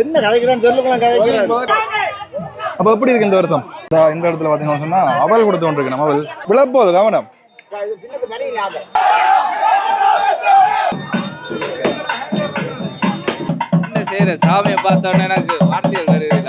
என்ன கதைக்கிறான்னு சொல்லுங்களேன் கதைக்கிறேன் அப்ப எப்படி இருக்கு இந்த வருஷம் இதா இந்த இடத்துல பாத்தீங்கன்னா சொன்னா அவல் கொடுத்து கொண்டிருக்கு நம்ம அவல். விழப்போகுது கவனம். என்ன செய்யற சாமியை பார்த்தோன்னே எனக்கு வார்த்தைகள் வருது.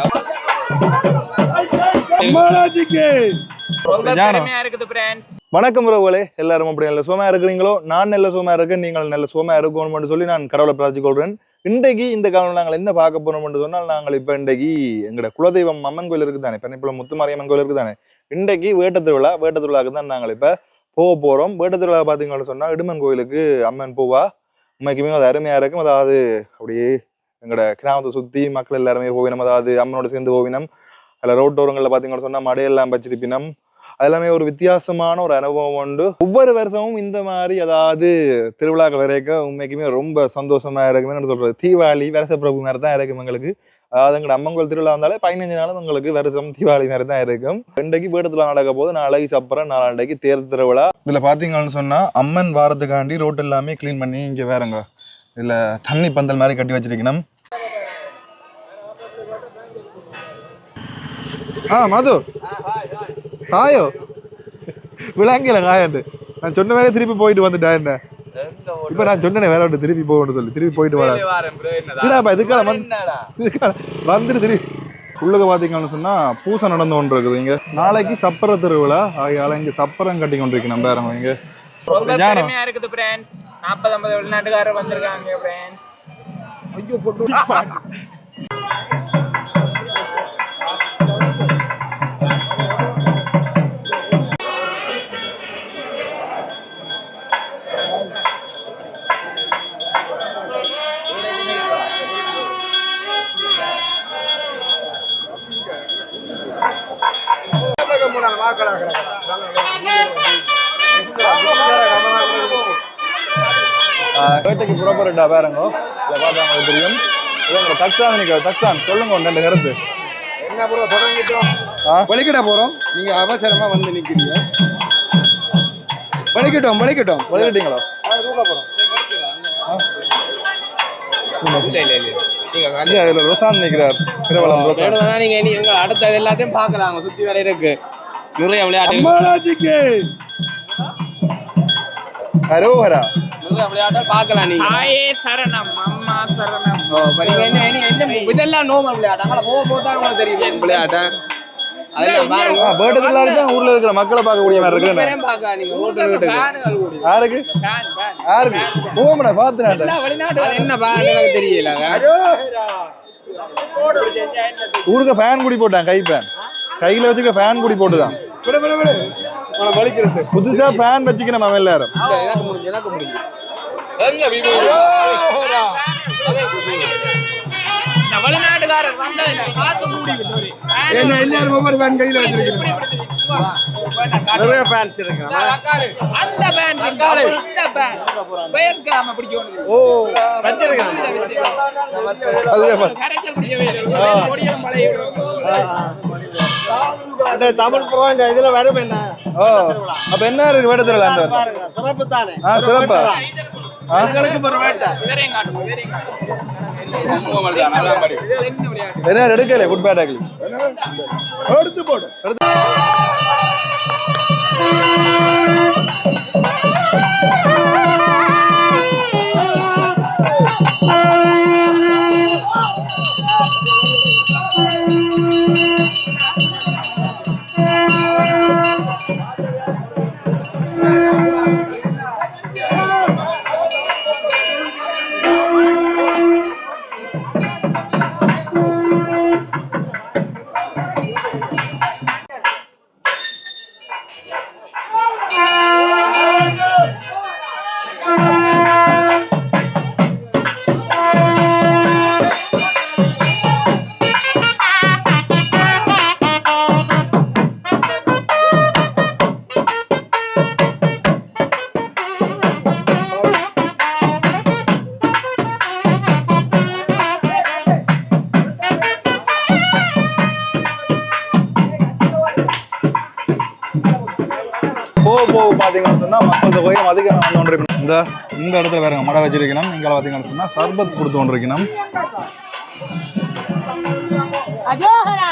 வணக்கம் உறவுகளே எல்லாரும் அப்படி நல்ல சுகமா இருக்கிறீங்களோ நான் நல்ல சுகமா இருக்கேன் நீங்கள் நல்ல சுகமா இருக்கணும்னு சொல்லி நான் கடவுளை பிரார்த்திக் கொள்றேன். இன்றைக்கு இந்த காலம் நாங்கள் என்ன பார்க்க போறோம்னு சொன்னால் நாங்கள் இப்ப இன்றைக்கு எங்களோட குலதெய்வம் அம்மன் கோயில் இருக்குது தானே பெண்ணிப்புல முத்துமாரியம்மன் கோயில் இருக்குது தானே இன்றைக்கு வேட்ட திருவிழா வேட்ட திருவிழாக்கு தான் நாங்கள் இப்ப போக போறோம். வேட்ட திருவிழா பாத்தீங்கன்னு சொன்னா இடுமன் கோயிலுக்கு அம்மன் பூவா உண்மைக்குமே அது அருமையா இருக்கும். அதாவது அப்படியே எங்களோட கிராமத்தை சுத்தி மக்கள் எல்லாருமே ஓவினம் அதாவது அம்மனோட சேர்ந்து ஓவினம். அதில் ரோட்டோரங்களில் பார்த்தீங்கன்னு சொன்னால் மடையெல்லாம் பச்சிருப்பினம் எல்லாமே ஒரு வித்தியாசமான ஒரு அனுபவம் உண்டு. ஒவ்வொரு வருஷமும் இந்த மாதிரி அதாவது திருவிழாக்கள் வரைக்கும் உண்மைக்குமே ரொம்ப சந்தோஷமா இருக்குமே என்ன சொல்றது. தீபாவளி வருஷ பிரபு மாதிரி தான் இருக்கும் எங்களுக்கு. அதாவது எங்கள் அம்மங்கோல் திருவிழா வந்தாலே பதினஞ்சு நாளும் உங்களுக்கு வருஷம் தீபாவளி மாதிரி தான் இருக்கும். ரெண்டைக்கு வீடத்துல நடக்க போது நாளைக்கு சப்பரம் நாளாண்டைக்கு தேர் திருவிழா. இதுல பாத்தீங்கன்னு சொன்னா அம்மன் வாரத்துக்காண்டி ரோட் எல்லாமே க்ளீன் பண்ணி இங்க வேறங்க. இதுல தண்ணி பந்தல் மாதிரி கட்டி வச்சிருக்கணும். ஆ மது. காயோ? விளங்கல காயண்டு. நான் சொன்ன வேலையை திருப்பி போயிட்டு வந்துட்டேன் என்ன? இப்ப நான் சொன்னேனே வேற ஒன்று திருப்பி போகணும்னு சொல்லி திருப்பி போயிட்டு வரேன் என்னடா? இதுக்காக வந்துட்டு திருப்பி. உள்ளுக பாத்தீங்கன்னு சொன்னா பூசை நடந்து கொண்டு இருக்குது இங்க. நாளைக்கு சப்பர திருவிழா ஆகையால இங்க சப்பரம் கட்டி கொண்டிருக்கு பேரங்க இங்க. ரொம்ப ஞானம். பெருமையா இருக்குது ஃப்ரெண்ட்ஸ் நாற்பது ஐம்பது வெளிநாட்டுக்காரர் வந்திருக்காங்க ஃப்ரெண்ட்ஸ் ஐயோ புறப்படுறா பாருங்க இதை பார்த்தா உங்களுக்கு தெரியும். இது உங்க தக்ஸான் நிற்கிறது தக்ஸான் சொல்லுங்க ஒன்று ரெண்டு கருத்து என்ன ப்ரோ தொடங்கிட்டோம்? வலிக்கிட போறோம். நீங்க அவசரமா வந்து நிக்கிறீங்க. வலிக்கட்டும் வலிக்கட்டும். விளையாட்டீங்களா இல்ல இல்ல இல்ல. ஐயா இதுல ரொசான் நிற்கிறார். பிரபலம் ரொசான். வேணும்னா நீங்க இனி எங்க அடுத்தது எல்லாத்தையும் பார்க்கலாம். சுத்தி வர இருக்கு. நிறைய விளையாட்டு. அம்மாளாச்சிக்கு. விளையாட்டை பார்க்கலாம் நீங்க. ஆயே சரணம் அம்மா சரணம். நீங்க என்ன இதெல்லாம் நோமல் விளையாட்டு? அங்கே போக தான் உங்களுக்கு தெரியும் விளையாட்டு? ஊர்ல இருக்கிற மக்களை பார்க்கக்கூடிய மாதிரி இருக்கு யாருக்கு? யாருக்கு? பார்த்துனாட்ட அது என்ன பேன் எனக்கு தெரியல. ஊருக்கு ஃபேன் குடி போட்டான் கை ஃபேன் கையில வச்சுக்க ஃபேன் குடி போட்டுதான். விடு விடு விடு. உன வலிக்கிறது. புதுசா ஃபேன் வச்சுக்கணும் அவன் எல்லாரும். எனக்கு முடிஞ்சு எனக்கு முடிஞ்சு. எங்க வெளிநாட்டுக்காரர் வந்ததில்லை காத்து மூடி விட்டு என்ன எல்லாரும் ஒவ்வொரு பேன் கையில வச்சிருக்கீங்க நிறைய ஃபேன்ஸ் இருக்காங்க அந்த பேண்ட் இந்த பேண்ட் பயங்கரமா பிடிக்கும் ஓ வச்சிருக்கேன் அதுவே பாரு. கரைச்சல் பிடிக்கவே இல்லை. கொடியும் மழையும் அந்த தமிழ் ப்ரோ இந்த இதுல வரும் என்ன? ஓ அப்ப என்ன இருக்கு வேடத்துல அந்த வருஷம்? பாருங்க சிறப்பு தானே? ஆ சிறப்பா. ஆ? உங்களுக்கு ஒரு வேட்டை. இவரையும் காட்டுங்க இவரையும் காட்டுங்க என்ன விளையாட்டு என்ன எடுக்கல குட் பேட். எடுத்து போடு இந்த கோயில் அதுக்கு வந்து கொண்டிருக்கணும். இந்த இந்த இடத்துல வேறுங்க மடை வச்சிருக்கணும். இங்கே பார்த்தீங்கன்னு சொன்னால் சர்பத் கொடுத்து கொண்டிருக்கணும். அஜோஹரா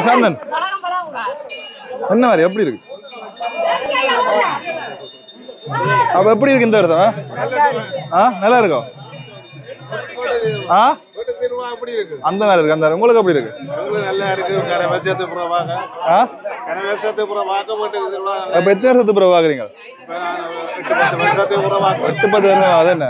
சாந்தன். என்ன மாதிரி எப்படி இருக்கு? அப்ப எப்படி இருக்கு இந்த வருஷம் ஆ நல்லா இருக்கும் ஆ அந்த மாதிரி இருக்கு அந்த உங்களுக்கு எப்படி இருக்கு நல்லா இருக்கு கரை வருஷத்துக்கு அப்புறம் வாங்க ஆ கரை வருஷத்துக்கு அப்புறம் வாக்க மாட்டேது திருவிழா அப்ப எத்தனை இப்ப நான் எட்டு பத்து வருஷம் அது என்ன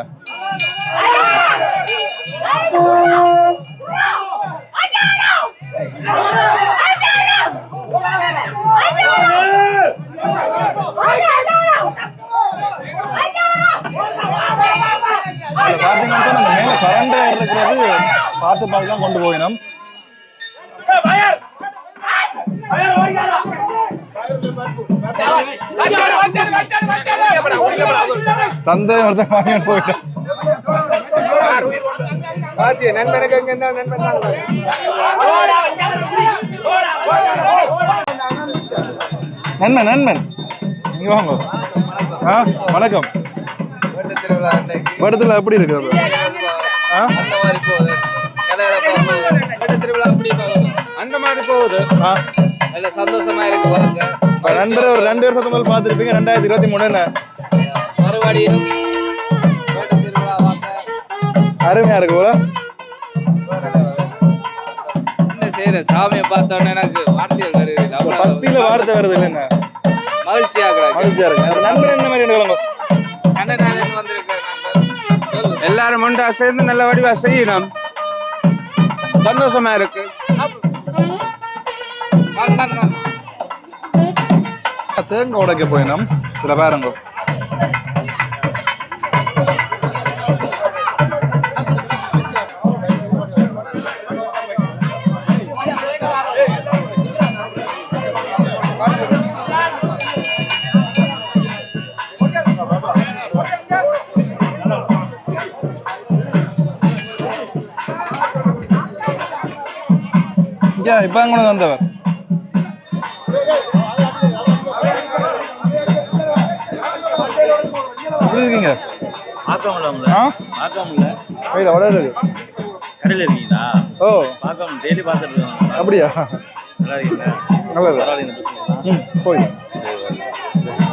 கரண்ட் இருக்கிறது. பார்த்து பார்த்து தான் கொண்டு போகணும் தந்தை ஒருத்தன் வாங்கிட்டு போயிட்டேன். நண்பனுக்கு எங்க இருந்தா நண்பன் நண்பன் நண்பன். இங்க வாங்க. ஆ வணக்கம். படத்துல எப்படி இருக்கு அந்த மாதிரி போகுது. திருவிழா அப்படி போகுது அந்த மாதிரி போகுது நல்ல சந்தோஷமா இருக்கு பாருங்க. நண்பர் ஒரு ரெண்டு வருஷத்துக்கு முதல் பார்த்துருப்பீங்க. ரெண்டாயிரத்தி இருபத்தி மூணு என்ன? மறுபடியும் அருமையா இருக்கு போல. என்ன செய்யற? சாமியை பார்த்தோன்னே எனக்கு வார்த்தைகள் வருது. பத்தியில வார்த்தை வருது இல்ல என்ன? மகிழ்ச்சியா இருக்கு. நண்பர் என்ன மாதிரி சொல்லு. எல்லாரும் ஒன்றா சேர்ந்து நல்ல வடிவா செய்யணும். சந்தோஷமா இருக்கு. தேங்க உடைக்க போயினோம். சில பேருங்க இப்ப கூட வந்தவர் எப்படி இருக்கீங்க ஆ கையில் உடல் இருக்கு கடையில் இருக்கீங்களா ஓ பார்க்க டெய்லி பார்த்துட்டு இருக்கோம் அப்படியா நல்லா இருக்கீங்களா நல்லது பரவாயில்ல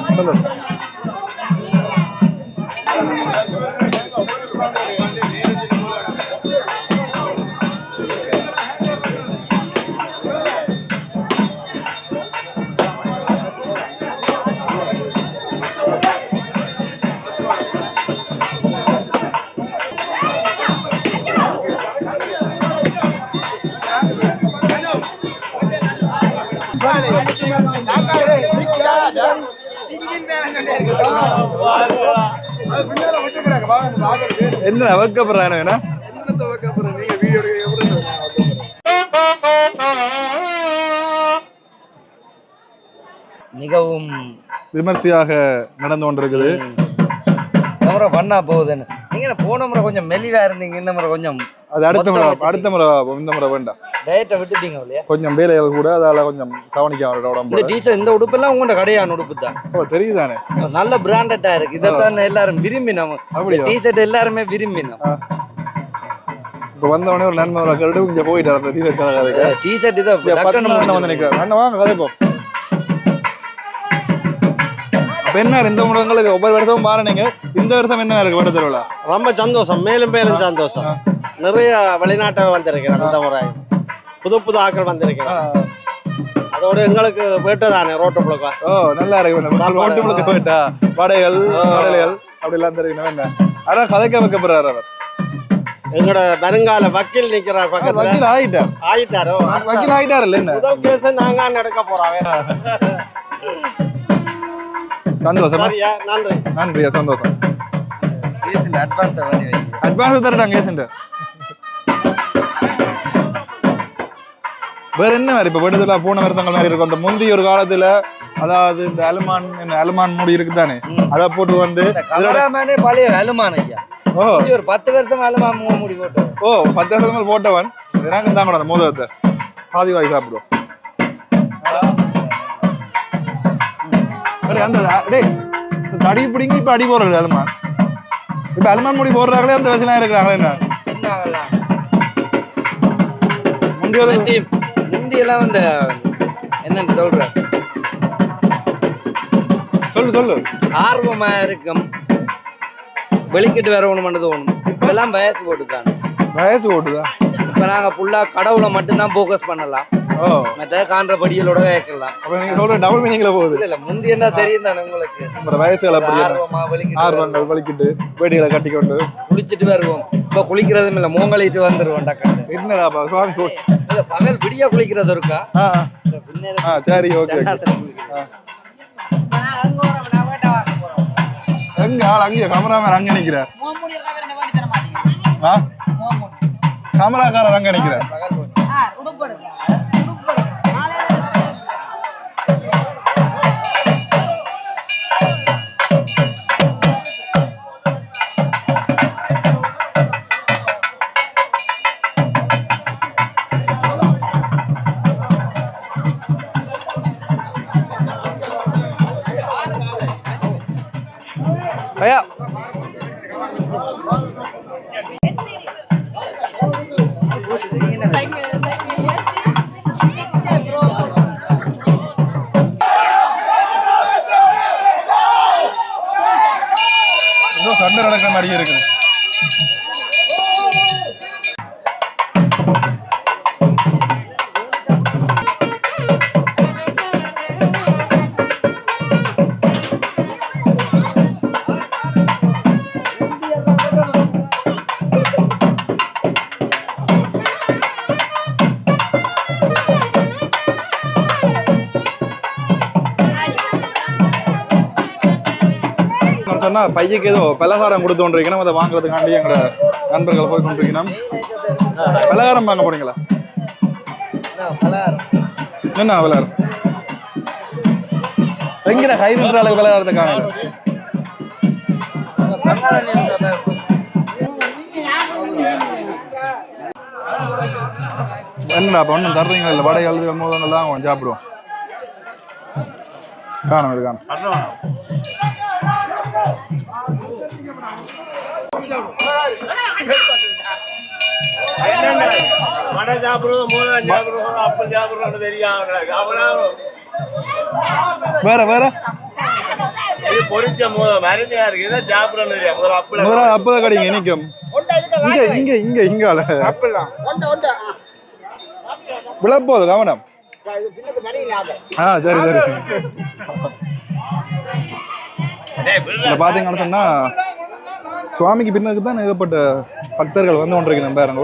இந்த பிரச்சனை என்ன வைக்கப்படுறானு வேணா மிகவும் விமர்சையாக நடந்து கொண்டிருக்குது. இந்த முறை பண்ணா போகுதுன்னு. நீங்க என்ன போன முறை கொஞ்சம் மெலிவா இருந்தீங்க இந்த முறை கொஞ்சம் அது அடுத்த முறை. அடுத்த முறை. இந்த முறை வேண்டாம். டயட்டை விட்டுட்டீங்க இல்லையா? கொஞ்சம் வேலைகள் கூட அதால கொஞ்சம் கவனிக்க அவரோட இந்த உடம்பு டீஷர்ட் இந்த உடுப்பெல்லாம் உங்களோட கடையான உடுப்பு தான். ஓ தெரியுதானே? நல்ல பிராண்டடா இருக்கு. இதைத்தான் எல்லாரும் விரும்பினோம். அப்படியா? டீஷர்ட் எல்லாருமே விரும்பினோம். இப்போ வந்தவொடனே ஒரு நன்மை ஒரு கருடு இங்கே போயிட்டார் அந்த டீசர்ட் கதை டீஷர்ட் இதை நாள் வந்து. நிற்கிறார் அண்ணன் வாங்க கதைப்போம் என்ன இந்த முடங்களுக்கு ஒவ்வொரு வருஷமும் பாருங்க இந்த வருஷம் என்ன இருக்கு வட திருவிழா ரொம்ப சந்தோஷம். மேலும் மேலும் சந்தோஷம். நிறைய வெளிநாட்டை வந்திருக்கிறேன் இந்த முறை. புது புது ஆட்கள் வந்திருக்கிறேன். அதோட எங்களுக்கு வேட்டதானே ரோட்டு புழுக்கா. ஓ நல்லா இருக்கு. ரோட்டு முழுக்க போயிட்டா வடைகள் ஆ. வடைகள். அப்படி எல்லாம் தெரியும் என்ன? அதான் கதைக்க வைக்கப்படுறாரு அவர். எங்களோட வருங்கால வக்கீல் நிக்கிறார் பக்கத்துல. வக்கீல் ஆயிட்டார். ஆயிட்டாரோ? வக்கீல் ஆயிட்டார் இல்ல என்ன? முதல் கேஸ் நாங்க நடக்க போறோம். சந்தோஷமா? சரியா? நன்றி. நன்றியா? சந்தோஷம். அட்வான்ஸ் அட்வான்ஸ் தரட்டாங்க ஏசென்ட் வேற என்ன மாதிரி? இப்ப விடுதலை பூனை வருத்தங்கள் மாதிரி இருக்கும். அந்த முந்தி ஒரு காலத்துல அதாவது இந்த அலுமான் என்ன அலுமான் மூடி இருக்குதானே. அதை போட்டு வந்து இந்த பழைய அலுமான் ஐயா. ஓ. ஒரு பத்து வருஷம் அலுமான் முடி போட்டு ஓ பத்து வருஷம் போட்டவன். எனக்கு தான் கூட அந்த பாதி வாய் சாப்பிடுவோம் இந்த அடி பிடிங்கி இப்ப அடி போடுறது அலுமான். இப்ப அலுமான் முடி போடுறாங்களே அந்த வயசுலாம் இருக்கிறாங்களே என்ன? என்ன ஆகலாம் முந்தி ஒரு இல்லாட்டி முந்தி எல்லாம் இந்த என்னன்னு சொல்றேன் சொல்லு சொல்லு. ஆர்வமா இருக்கும். வெளிக்கிட்டு வரணும்னு தோணும் இப்பெல்லாம் வயசு போட்டுக்காங்க வயசு ஓட்டுதா இப்ப நாங்க ஃபுல்லா கடவுளை மட்டும்தான் ஃபோக்கஸ் பண்ணலாம். ஓ. மற்ற காண்ற படிகளோட கேட்கலாம். அப்ப நீங்க சொல்ற டபுள் மீனிங்ல போகுது. இல்ல இல்ல முந்தி என்ன தெரியும் தானே உங்களுக்கு? நம்ம வயசுகள் அப்படி ஆர்வமா வெளிக்கிட்டு ஆர்வங்கள் வலிக்கிட்டு வேடிகளை கட்டிக்கொண்டு. குளிச்சுட்டு வருவோம். இப்ப குளிக்கிறதும் இல்ல மூங்கலிட்டு வந்துருவோம் டக்குன்னு என்னடாப்பா சுவாமி இல்ல பகல் விடிய குளிக்கிறது இருக்கா? ஆ சரி ஓகே. எங்க ஆள் அங்கேயே கேமராமேன் அங்க நிக்கிறார். ஆ? கேமராக்காரர் அங்க நினைக்கிறேன் சண்டை நடக்கிற இருக்குது. பையக்கு ஏதோ பலகாரம் கொடுத்து கொண்டிருக்கணும் அதை வாங்குறதுக்காண்டி எங்களோட நண்பர்கள் போய் கொண்டிருக்கணும் பலகாரம் வாங்க போறீங்களா? என்ன, பலகாரம். என்ன ஹை நின்ற அளவு பலகாரத்தை காணல என்னடா அப்ப ஒன்றும் தர்றீங்களா? இல்லை வடை எழுது மோதங்கள்லாம் கொஞ்சம் சாப்பிடுவோம். காணும் இது காணும். வடை சாப்பிடுறது மூலம் சாப்பிடுறது அப்பம் சாப்பிடுறது தெரியும் வேற வேற இது பொரிச்ச மூலம் மருந்தையா இருக்கு இதை சாப்பிடணும் தெரியும் அப்பளம் அப்பதான் கடைங்க நிக்கும் இங்க இங்க இங்க இங்கால விழப்போகுது கவனம். ஆ சரி சரி. இதில் பார்த்தீங்கன்னு சொன்னால் சுவாமிக்கு பின்னருக்கு தான் ஏகப்பட்ட பக்தர்கள் வந்து கொண்டிருக்கிறேன் பாருங்க.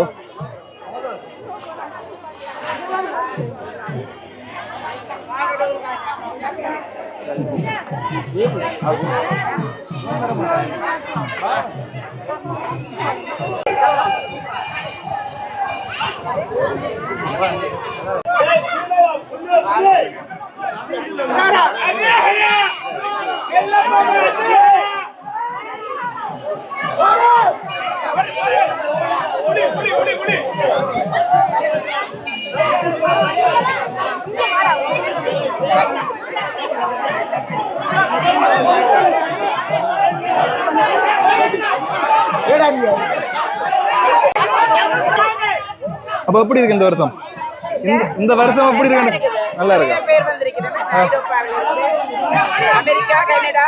அப்ப எப்படி இருக்கு இந்த வருஷம் இந்த இந்த வருஷம் எப்படி இருக்கு? நல்லா இருக்கு? பேர் வந்திருக்கிறேன் அமெரிக்கா கனடா.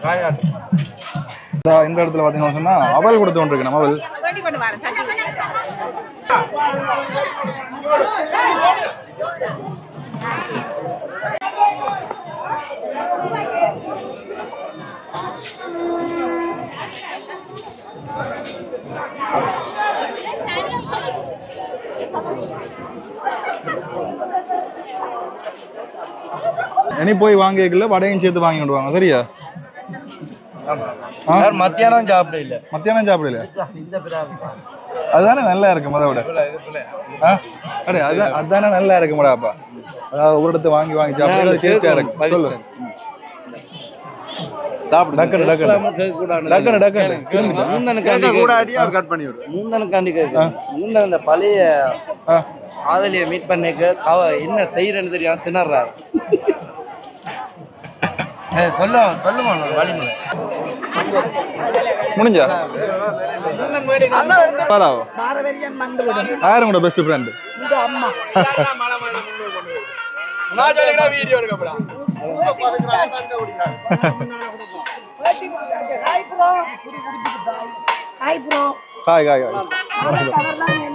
காயாது இந்த இந்த இடத்துல பாத்தீங்கன்னா சொன்னா அவல் கொடுத்து கொண்டிருக்கு நம்ம அவல். இனி போய் வாங்கிக்கல வடையும் சேர்த்து வாங்கி விடுவாங்க சரியா? மத்தியானம் சாப்பிட இல்ல. மத்தியானம் சாப்பிடல அதுதானே நல்லா இருக்கு மத விட? அடே அதான் அதுதானே நல்லா இருக்கு மடாப்பா அதாவது ஒரு இடத்து வாங்கி வாங்கி சாப்பிடுறது டேஸ்டா இருக்கு. சொல்லு. சாப்பிடு டக்குனு டக்குனு. டக்குனு டக்குனு. திரும்பி கூட அடியா கட் பண்ணி விடு மூந்தனுக்காண்டி கேட்கு மூந்தன் இந்த பழைய ஆ. காதலியை மீட் பண்ணிக்க கவ என்ன செய்யறேன்னு தெரியாம திணறாரு. சொல்ல சொல்லுமா வழிமுறை? முடிஞ்சா? பாலாவோ? பாரவரியம் வந்துவிடும் யாரும் கூட best friend hi bro hi bro hi hi hi அவர்தான்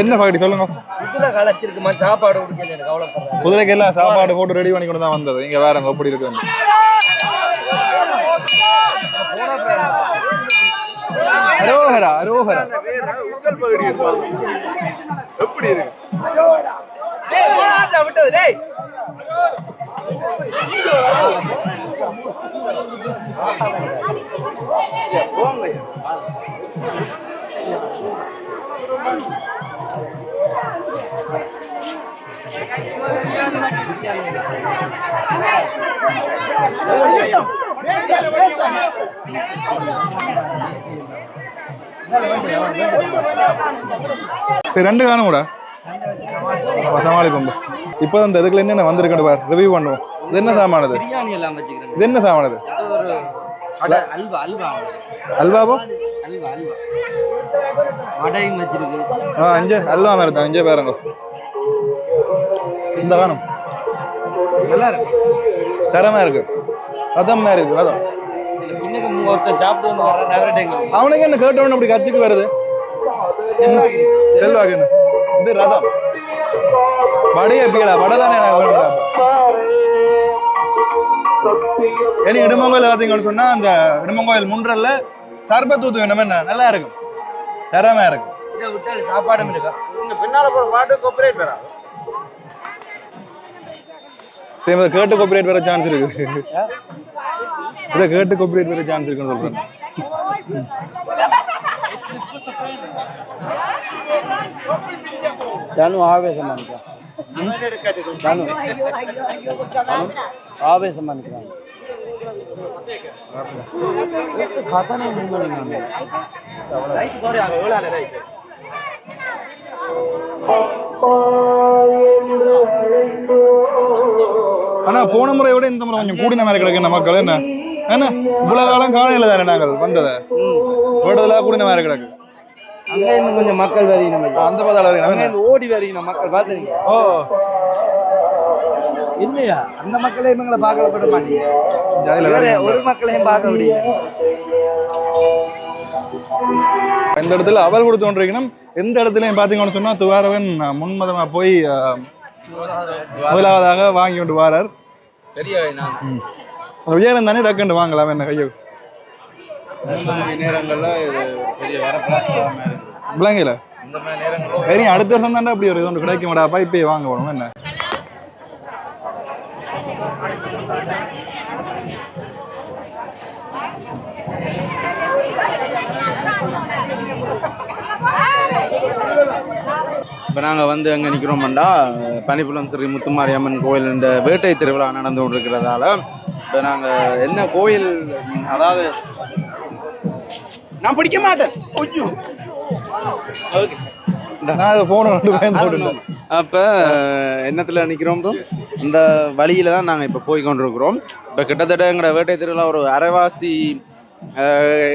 என்ன பாக்கெட் சொல்லுங்க. களைச்சிருக்குமா சாப்பாடு கொடுக்கல எனக்கு? கவலைப்படுறேன் குதிரைக்கு எல்லாம் சாப்பாடு போட்டு ரெடி பண்ணி கொண்டு தான் வந்தது. இங்க வேற எப்படி இருக்குன்னு அரோகரா அரோகரா உங்கள் பகுதி எப்படி இருக்கு விட்டது டேய் போங்க. ரெண்டு காணும் கூட. சமாளிப்போம் இப்போ இந்த இதுக்குள்ள என்னென்ன வந்திருக்கணும் பார். ரிவ்யூ பண்ணுவோம். இது என்ன சாமானது? பிரியாணி எல்லாம் வச்சுக்கிறேன். இது என்ன சாமானது? அல்வாபோ அல்வா அல்வா வடையும் வச்சிருக்கு ஆ அஞ்சு அல்வா மாதிரி தான் அஞ்சே பேருங்க. இந்த காணும். நல்லா இருக்கு. தரமா இருக்கு. ரதம் மாதிரி இருக்கு ரதம் அவனுக்கு என்ன கேட்டவன அப்படி கட்சிக்கு வருது? செல்வாக்கு என்ன இது ரதம் வடைய பீடா வடை தானே எனக்கு வேணும்டா. இனி இடுமங்கோயில் பார்த்தீங்கன்னு சொன்னா அந்த இடுமங்கோயில் முன்றல்ல சர்பத் ஊத்து வேணும் என்ன? நல்லா இருக்கும். தரமா இருக்கும். சாப்பாடும் இருக்கா? பின்னால போற பாட்டு கொப்பரேட் வரா சரி, இதை கேட்டு கோஆபரேட் வர சான்ஸ் இருக்கு. இதை கேட்டு கோஆபரேட் வர சான்ஸ் இருக்குன்னு சொல்றேன். தனு ஆவேசம் பண்ணிக்கலாம் தனு ஆவேசம் பண்ணிக்கலாம் கதனை முன்னணிங்க ஆனா போன முறை விட இந்த முறை கொஞ்சம் கூடின மாதிரி கிடக்கு மக்கள். என்ன? என்ன? இவ்வளவு காலம் காலையில தானே நாங்கள் வந்ததை? வேடுதலா கூடின மாதிரி கிடக்கு. அங்க இருந்து கொஞ்சம் மக்கள் வரீங்க அந்த பதால இருந்து ஓடி வரீங்க மக்கள் பாத்துறீங்க? ஓ. இல்லையா? அந்த மக்களையும் இவங்களை பார்க்கப்பட மாட்டீங்க. ஜாதியில வேற வேற ஒரு மக்களையும் பார்க்க முடியும் இந்த இடத்துல அவல் கொடுத்து கொண்டிருக்கணும். எந்த இடத்துலயும் பாத்தீங்கன்னு சொன்னா துவாரவன் முன்மதமா போய் முதலாவதாக வாங்கி கொண்டு வாரார். சரியா விஜயன் தானே டக்குண்டு வாங்கலாம் என்ன கையோ? நேரங்களும் சரி அடுத்த வருஷம் தானே அப்படி ஒரு இது ஒன்று கிடைக்க மாட்டாப்பா இப்போ வாங்க போகணும் என்ன? இப்போ நாங்கள் வந்து அங்கே நிற்கிறோம்டா பனிப்புலம் ஸ்ரீ முத்துமாரியம்மன் கோயில் இந்த வேட்டை திருவிழா நடந்து கொண்டிருக்கிறதால இப்போ நாங்கள் என்ன கோயில் அதாவது நான் பிடிக்க மாட்டேன். ஐயோ. ஓகே. அப்போ என்னத்தில் நிற்கிறோம்? இந்த வழியில தான் நாங்கள் இப்போ போய் கொண்டிருக்கிறோம். இப்போ கிட்டத்தட்ட எங்களோட வேட்டை திருவிழா ஒரு அரைவாசி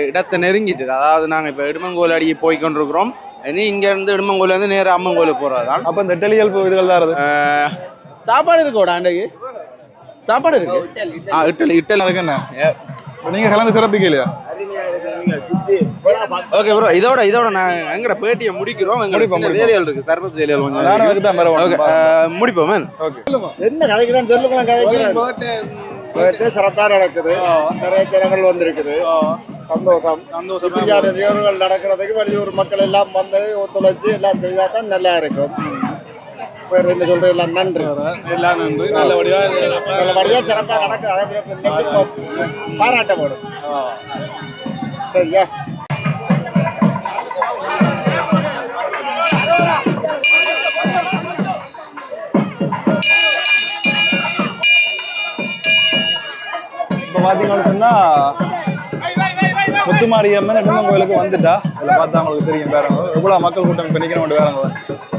இடத்தை நெருங்கிட்டு அதாவது நாங்கள் இப்போ இடுமங்கோல் அடியே போய் கொண்டிருக்கிறோம். இனி இங்கேருந்து இடுமங்கோலேருந்து நேராக அம்மன் கோயிலுக்கு போகிறது தான் அப்போ இந்த டெலியல் இதுகள் தான் சாப்பாடு இருக்கோட ஆண்டைக்கு? சாப்பாடு இருக்கு? ஆ இட்டலி இட்டலி. அதுக்கு என்ன? நீங்க கலந்து சிறப்பிக்கலையா ஓகே ப்ரோ இதோட இதோட நான் எங்கட பேட்டியை முடிக்கிறோம். எங்க முடிப்போம், முடிப்போம். வேலைகள் இருக்கு. சர்பத் வேலைகள் கொஞ்சம் ஓகே முடிப்போம். என்ன கதைக்கிறான்னு சொல்லுங்களேன் கதைக்கிறேன் birthday சிறப்பா நடக்குது. நிறைய ஜனங்கள் வந்திருக்குது. சந்தோஷம். சந்தோஷமா நிகழ்வுகள் நடக்கிறதுக்கு வெளியூர் மக்கள் எல்லாம் வந்து ஒத்துழைச்சு எல்லாம் செய்தா தான் நல்லா இருக்கும். வேற என்ன சொல்றது எல்லாம் நன்றி எல்லாம் நன்றி. நல்லபடியா இது நல்லபடியா சிறப்பா நடக்குது அதே பாராட்டப்படும். சரியா? இப்போ பார்த்தீங்கன்னு சொன்னா முத்துமாரியம்மன் நெடுமன் கோயிலுக்கு வந்துட்டா. இதில் பார்த்தா அவங்களுக்கு தெரியும் வேற எவ்வளோ மக்கள் கூட்டம் இப்போ வேறவங்க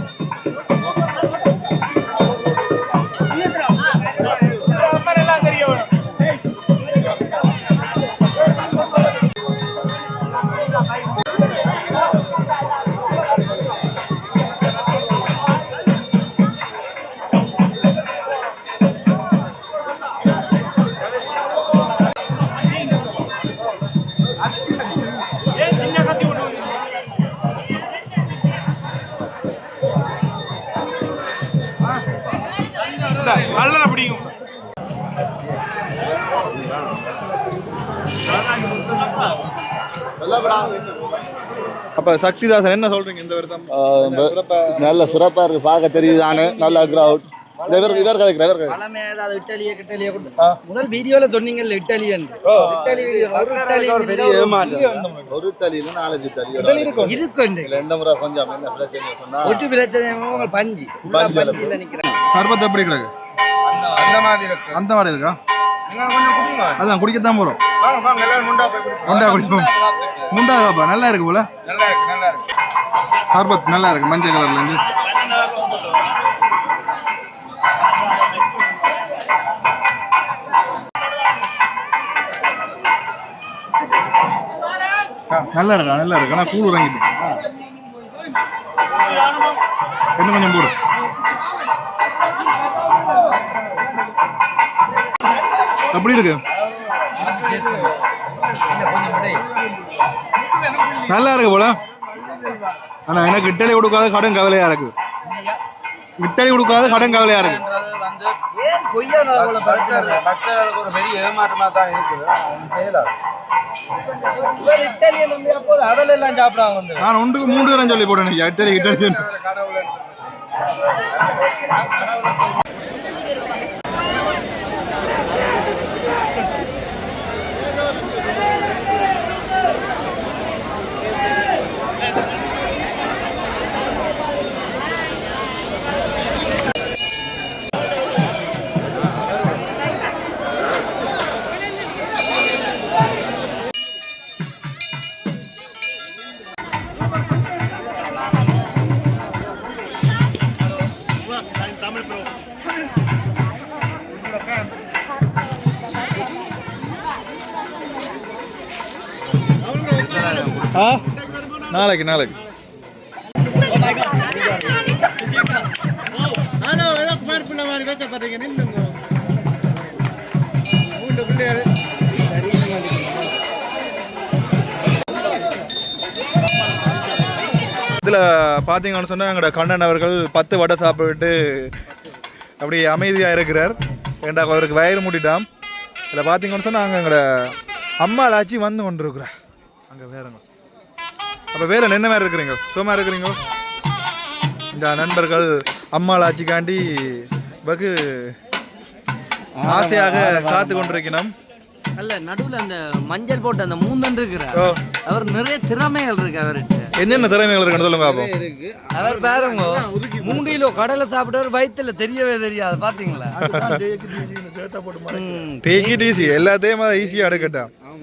அப்போ சக்திதாசன் என்ன சொல்றீங்க இந்த வருஷம் சிறப்பா? நல்ல சிறப்பா இருக்கு பார்க்க தெரியுதானே நல்ல கிரவுட் இவர் இவர் கதைக்கிற இவர் ஏதாவது இட்டாலிய கிட்டாலிய கொடுத்து முதல் வீடியோல சொன்னீங்கல்ல இட்டாலியன். இட்டாலி ஒரு இட்டாலி ஒரு பெரிய ஏமாற்றம் ஒரு நாலஞ்சு தலி இருக்கும். இதுல எந்த முறை கொஞ்சம் என்ன பிரச்சனை சொன்னா ஒட்டு பிரச்சனை உங்க பஞ்சு. பஞ்சு பஞ்சில நிக்கிறேன் சர்பத் எப்படி கிடக்கு? அந்த மாதிரி இருக்கு. அந்த மாதிரி அதான் குடிக்கத்தான் போறோம். முண்டா குடிப்போம். முண்டா முண்டாதாப்பா நல்லா இருக்கு போல? நல்லா இருக்கு நல்லா இருக்கு. சர்பத் நல்லா இருக்கு மஞ்சள் கலர்ல இருந்து. நல்லா இருக்கா நல்லா இருக்கு. ஆனா கூழ் இறங்கிட்டு இன்னும் கொஞ்சம் போடு. எப்படி இருக்கு. நல்லா இருக்கு போல. ஆனா எனக்கு இட்டலி கொடுக்காத கடன் கவலையா இருக்கு. இட்டலி கொடுக்காத கடன் கவலையா இருக்கு. பெரிய ஏமாற்றமா தான் இருக்குது செய்யலாம் நான் ஒன்றுக்கு மூன்று தரம் சொல்லி போட்டேன் இட்டலி இட்டலி. ஆ நாளைக்கு நாளைக்கு. இதில் பார்த்தீங்கன்னு சொன்னால் எங்களோட கண்ணன் அவர்கள் பத்து வடை சாப்பிட்டு அப்படி அமைதியாக இருக்கிறார். ஏண்டா அவருக்கு வயிறு மூடிட்டான் இதில் பார்த்தீங்கன்னு சொன்னால் அங்கே எங்களோட அம்மா லாச்சி வந்து கொண்டு இருக்கிறா அங்கே வேறங்க. அப்போ வேற என்ன மாதிரி இருக்கிறீங்க? சும்மா இருக்கிறீங்க இந்த நண்பர்கள் அம்மா லாச்சிக்காண்டி வெகு ஆசையாக காத்து கொண்டிருக்கணும் அல்ல நடுவுல அந்த மஞ்சள் போட்டு அந்த மூந்தன் இருக்கிறார் அவர் நிறைய திறமைகள் இருக்கு அவர்கிட்ட. என்னென்ன திறமைகள் இருக்குன்னு சொல்லுங்க அப்போ இருக்கு. அவர் பாருங்க மூணு கிலோ கடலை சாப்பிட்டவர் வயித்துல தெரியவே தெரியாது பாத்தீங்களா? ம். டேக் இட் ஈஸி எல்லாத்தையும் ஈஸியாக எடுக்கட்டான் அவன்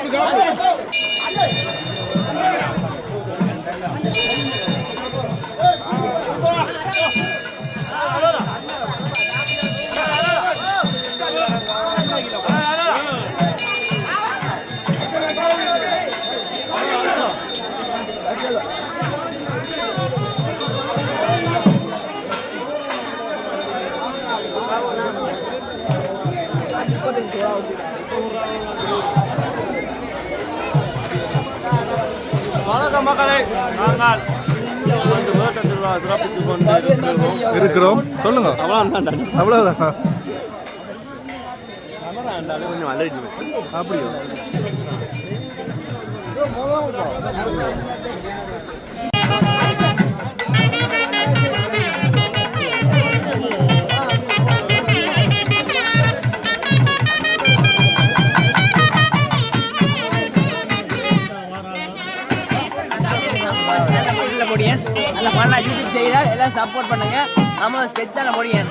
இந்த ஆங்கில மக்களே நாங்கள் வந்து வேட்ட திருவிழா சிறப்பித்துக் கொண்டு இருக்கிறோம். இருக்கிறோம் சொல்லுங்க அவ்வளோதான் அவ்வளோதான் கொஞ்சம் அலர்ஜி அப்படியோ? நல்ல முடியன் நல்ல பண்ணா யூடியூப் செய்கிறார் எல்லாம் சப்போர்ட் பண்ணுங்க நம்ம ஸ்கெச் தானே நிப்பாடு